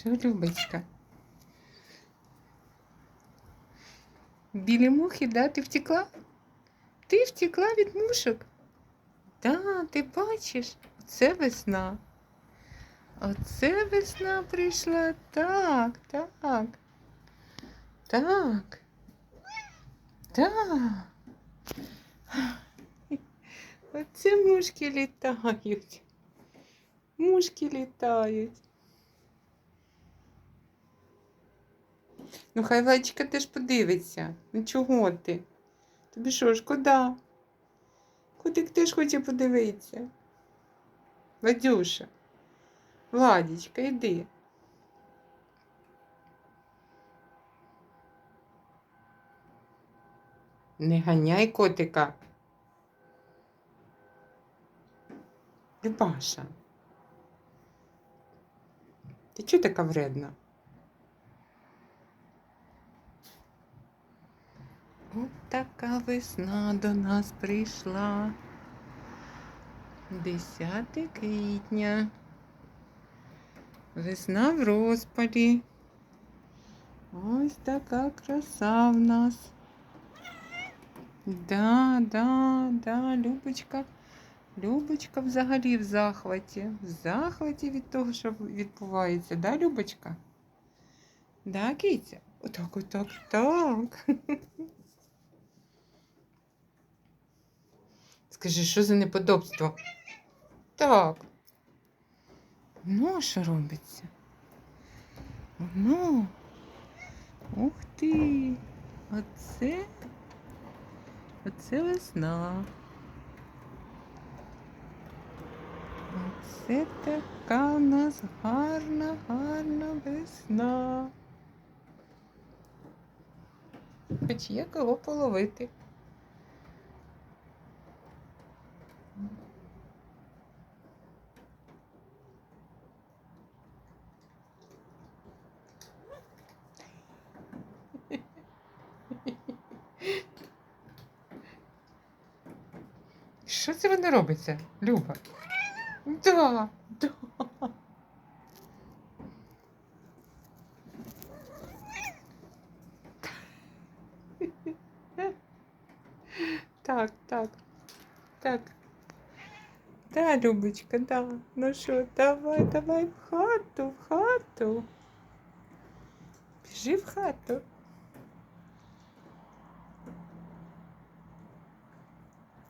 Що, Любочка? Білі мухи, да? Ти втекла? Ти втекла від мушок? Да, ти бачиш, це весна. Оце весна прийшла. Так, так. Так. Так. Оце мушки літають. Мушки літають. Ну, хай Владічка теж подивиться. Ну чого ти? Тобі що, шкода? Котик теж хоче подивитися. Вадюша. Владічка, йди. Не ганяй котика. Любаша. Ти чого така вредна? От така весна до нас прийшла. 10 квітня. Весна в розпалі. Ось така краса в нас. Да, да, да, Любочка. Любочка взагалі в захваті. В захваті від того, що відбувається, да, Любочка? Да, Кітя? Отак, отак, так. Скажи, що за неподобство? Так. Ну, що робиться? Ну. Ух ти. Оце. Оце весна. Оце така у нас гарна, гарна весна. Хоч є кого половити. Що це воно робиться, Люба? Да, да. Так, так, так. Да, Любочка, да. Ну що, давай, давай в хату, в хату. Біжи в хату.